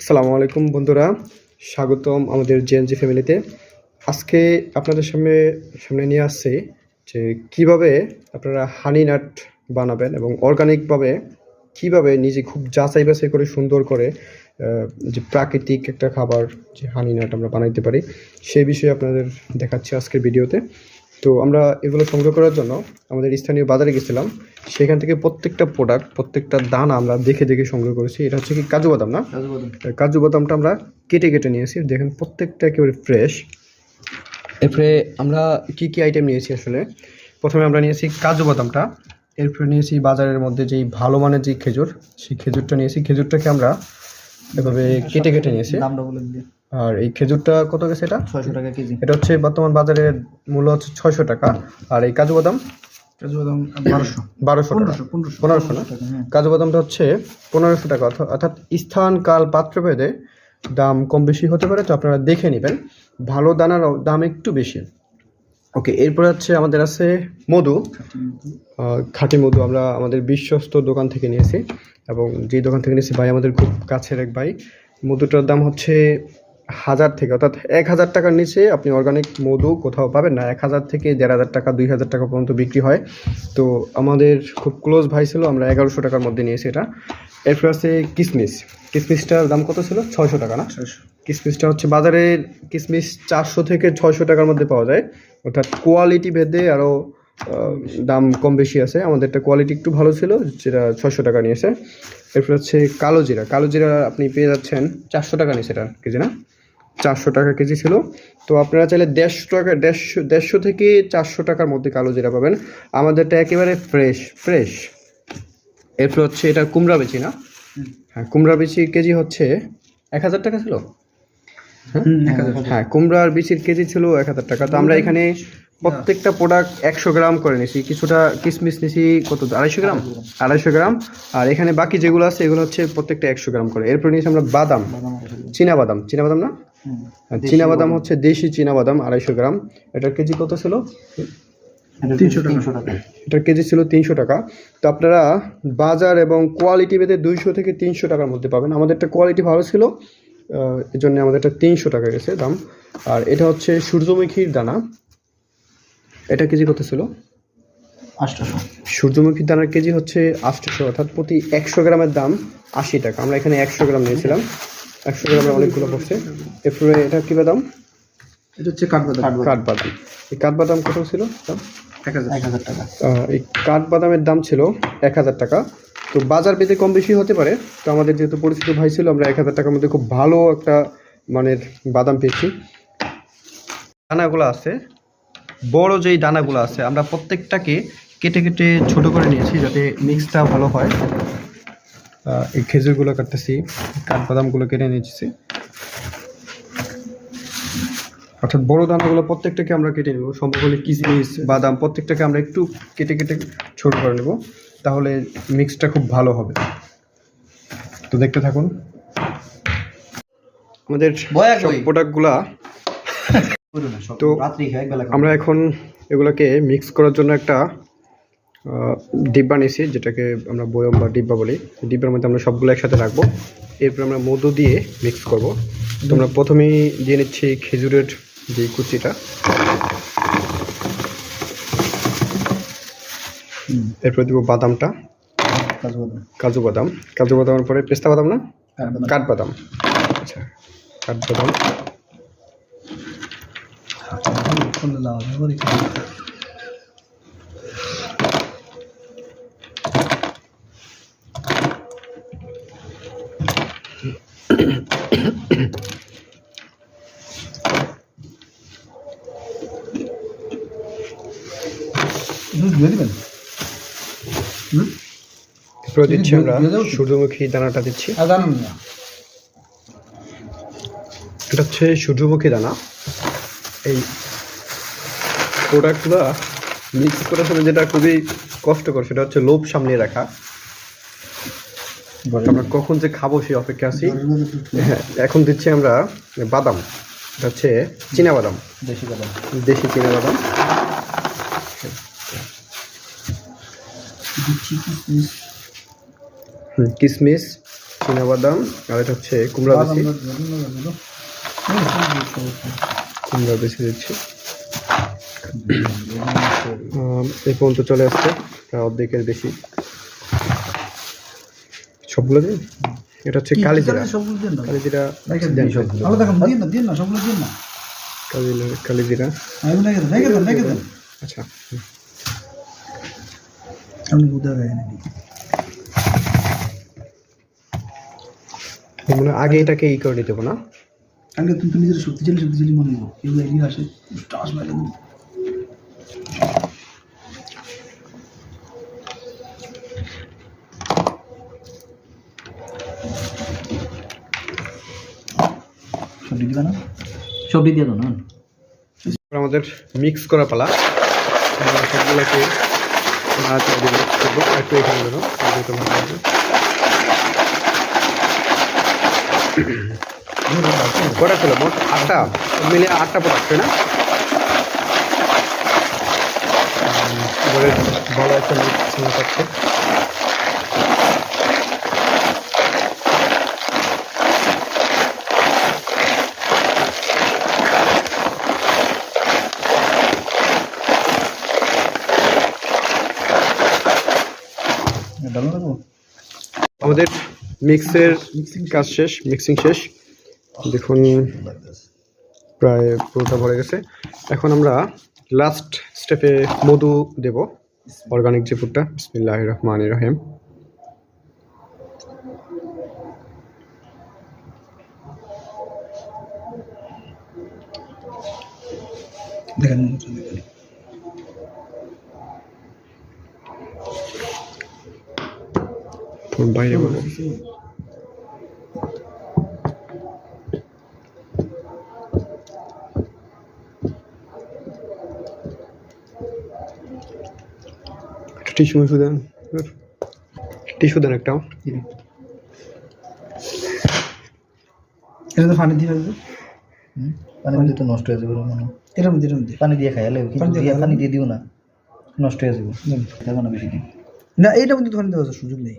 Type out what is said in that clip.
আসসালামু আলাইকুম বন্ধুরা, স্বাগতম আমাদের জেএনজি ফ্যামিলিতে আজকে আপনাদের সামনে সামনে নিয়ে আসছি যে কীভাবে আপনারা হানি নাট বানাবেন এবং অর্গানিকভাবে কীভাবে নিজে খুব যাচাই বাছাই করে, সুন্দর করে যে প্রাকৃতিক একটা খাবার, যে হানি নাট আমরা বানাইতে পারি, সেই বিষয়ে আপনাদের দেখাচ্ছি আজকের ভিডিওতে তো আমরা এগুলো সংগ্রহ করার জন্য আমাদের স্থানীয় বাজারে গেছিলাম। সেখান থেকে প্রত্যেকটা প্রোডাক্ট প্রত্যেকটা দানা আমরা দেখে দেখে সংগ্রহ করেছি। এটা হচ্ছে কি কাজু বাদাম না? কাজু বাদামটা আমরা কেটে কেটে নিয়েছি। দেখেন প্রত্যেকটা একেবারে ফ্রেশ এরপরে আমরা কি কি আইটেম নিয়েছি আসলে? প্রথমে আমরা নিয়েছি কাজু বাদামটা। এরপরে নিয়েছি বাজারের মধ্যে যেই ভালো মানের যে খেজুর সেই খেজুরটা নিয়েছি। খেজুরটাকে আমরা এভাবে কেটে কেটে নিয়েছি। আর এই খেজুরটা কত গেছে এটা? ছয়শো টাকা কেজি। এটা হচ্ছে বর্তমান বাজারের মূল্য হচ্ছে ছয়শো টাকা। আর এই কাজু বাদাম? কাজু বাদাম বারোশো। বারোশো পনেরোশো না? টাকা হ্যাঁ। কাজু বাদামটা হচ্ছে পনেরোশো টাকা। অর্থ- অর্থাৎ স্থান কাল পাত্র ভেদে দাম কম বেশি হতে পারে তো আপনারা দেখে নেবেন। ভালো দানার দাম একটু বেশি। ওকে এরপরে হচ্ছে আমাদের আছে মধু। খাঁটি মধু। আমরা আমাদের বিশ্বস্ত দোকান থেকে নিয়েছি। এবং যে দোকান থেকে নিয়েছি ভাই আমাদের খুব কাছের এক ভাই। মধুটার দাম হচ্ছে হাজার থেকে অর্থাৎ এক হাজার টাকার নিচে আপনি অর্গানিক মধু কোথাও পাবেন না। এক হাজার থেকে দেড় হাজার টাকা দুই হাজার টাকা পর্যন্ত বিক্রি হয়। তো আমাদের খুব ক্লোজ ভাই ছিল আমরা এগারোশো টাকার মধ্যে নিয়েছি এটা। এরপর আছে কিসমিস। কিসমিসটার দাম কত ছিল? ছয়শো টাকা না? ছয়শো। কিসমিসটা হচ্ছে বাজারে কিসমিস চারশো থেকে ছয়শো টাকার মধ্যে পাওয়া যায়। অর্থাৎ কোয়ালিটি ভেদে আরও দাম কম বেশি আছে। আমাদেরটা কোয়ালিটি একটু ভালো ছিল যেটা ছয়শো টাকা নিয়েছে। এরপর হচ্ছে কালো জিরা। কালো জিরা আপনি পেয়ে যাচ্ছেন চারশো টাকা নিয়েছে এটা কেজি না? চারশো টাকা কেজি ছিল। তো আপনারা চাইলে দেড়শো টাকা দেড়শো দেড়শো থেকে চারশো টাকার মধ্যে কালো জিরা পাবেন। আমাদেরটা একেবারে ফ্রেশ ফ্রেশ এরপর হচ্ছে এটা কুমড়া বেচি না? হ্যাঁ কুমড়া বিচি কেজি হচ্ছে এক হাজার টাকা ছিল? হ্যাঁ? কুমড়ার বিচির কেজি ছিল এক হাজার টাকা। তো আমরা এখানে প্রত্যেকটা প্রোডাক্ট একশো গ্রাম করে নিছি। কিছুটা কিসমিস নিছি কত আড়াইশো গ্রাম? আড়াইশো গ্রাম। আর এখানে বাকি যেগুলো আছে এগুলো হচ্ছে প্রত্যেকটা একশো গ্রাম করে। এরপর নিয়েছি আমরা বাদাম। চীনা বাদাম। চীনা বাদাম না? হ্যাঁ, বাদাম হচ্ছে দেশি চীনা বাদাম আড়াইশো গ্রাম। এটার কেজি কত ছিল? তিনশো টাকা। এটার কেজি ছিল তিনশো টাকা। তো আপনারা বাজার এবং কোয়ালিটি ভেদে দুইশো থেকে তিনশো টাকার মধ্যে পাবেন। আমাদেরটা কোয়ালিটি ভালো ছিল এই জন্য আমাদেরটা তিনশো টাকা গেছে দাম। আর এটা হচ্ছে সূর্যমুখীর দানা। এটা কেজি কত ছিল? আটশোশো সূর্যমুখীর দানার কেজি হচ্ছে আটশোশো অর্থাৎ প্রতি একশো গ্রামের দাম আশি টাকা। আমরা এখানে একশো গ্রাম নিয়েছিলাম। একশো গ্রামের অনেকগুলো পড়ছে এরপরে এটা কী বাদাম? এটা হচ্ছে কাঠবাদাম কাঠবাদাম। এই কাঠবাদাম কত ছিল? দাম? এক হাজার। টাকা। এই কাঠবাদামের দাম ছিল এক হাজার টাকা। তো বাজার পেতে কম বেশি হতে পারে। তো আমাদের যেহেতু পরিচিত ভাই ছিল আমরা এক হাজার টাকার মধ্যে খুব ভালো একটা মানের বাদাম পেয়েছি। দানাগুলো আছে। বড় যেই দানাগুলো আছে আমরা প্রত্যেকটাকে কেটে কেটে ছোট করে নিয়েছি যাতে মিক্সটা ভালো হয়। এই খেজুরগুলো কাটতেছি কাঠবাদামগুলো কেটে নিয়েছি অর্থাৎ বড় দানাগুলো প্রত্যেকটাকে আমরা কেটে নেব। সম্ভব হলে কিশমিশ বাদাম প্রত্যেকটাকে আমরা একটু কেটে কেটে ছোট করে নেব তাহলে মিক্সটা খুব ভালো হবে। তো দেখতে থাকুন। আমাদের প্রোডাক্টগুলা তো আমরা এখন এগুলোকে মিক্স করার জন্য একটা ডিব্বা নিয়েছি যেটাকে আমরা বয়ম বা ডিব্বা বলি। ডিব্বার মধ্যে আমরা সবগুলো একসাথে রাখব। এরপর আমরা মধু দিয়ে মিক্স করব। তো আমরা প্রথমেই দিয়ে নিচ্ছি খেজুরের যে কুচিটা। এরপর দিব বাদামটা। কাজু বাদাম। কাজু বাদামের পরে পেস্তা বাদাম না? কাঠবাদাম কাঠবাদাম আচ্ছা কাঠবাদাম কোন লাভ হবে দুধ দিয়ে দিবেন হুম এরপরে দিচ্ছি। আমরা? সূর্যমুখী দানাটা এটা হচ্ছে সূর্যমুখী দানা। এই প্রোডাক্টগুলো মিক্স করার সময় যেটা খুবই কষ্টকর সেটা হচ্ছে লোভ সামনে রাখা। আমরা কখন যে খাব সেই অপেক্ষা আছি। এখন দিচ্ছি আমরা বাদাম। হচ্ছে চীনা বাদাম। দেশি বাদাম। দেশি চীনা বাদাম। কিশমিশ কিশমিশ চীনাবাদাম আর এটা হচ্ছে কুমড়া বেশি কুমড়া বেশি দিচ্ছি। এই পর্যন্ত চলে আসছে। প্রায় অর্ধেকের বেশি। সবগুলো দিন? এটা হচ্ছে কালি জিরা। সবগুলো দিন না? কালি জিরা রেখে দেন দিন সবগুলো। ভালো দেখেন দিন না দিন না সবগুলো দিন না। কালি কালি জিরা। আমি রেখে দেন রেখে দেন রেখে দেন। আচ্ছা। আপনি উদা গায়ে মানে আগে এটাকে ই করে নিতে না? আগে তুমি তো নিজের শক্তিশালী শক্তিশালী মনে করো এগুলো এগিয়ে আসে টাস মারে সবজি দিবা না? সবজি দিয়ে দাও না। আমাদের মিক্স করা পালা। সবগুলোকে একটু ছিল? মোট সব আটটা প্রোডাক্ট না? ভালো একটা আমাদের মিক্সের কাজ শেষ মিক্সিং শেষ। দেখুন প্রায় পুরোটা ভরে গেছে। এখন আমরা লাস্ট স্টেপে মধু দেব অর্গানিক যে ফুডটা বিসমিল্লাহ রহমান রহিম। দেখেন বাইরে বলব টিস্যু মিশু দেন টিস্যু দেন একটা। এটা তো পানি দিয়ে ফেলবে পানি মধ্যে তো নষ্ট হয়ে যাবে মনে মধ্যে পানি দিয়ে দিয়ে দিয়ে পানি দিয়ে দিও না। নষ্ট হয়ে যাবে। দেবো না বেশি দিন। না এইটার মধ্যে ধরে দেওয়ার সুযোগ নেই।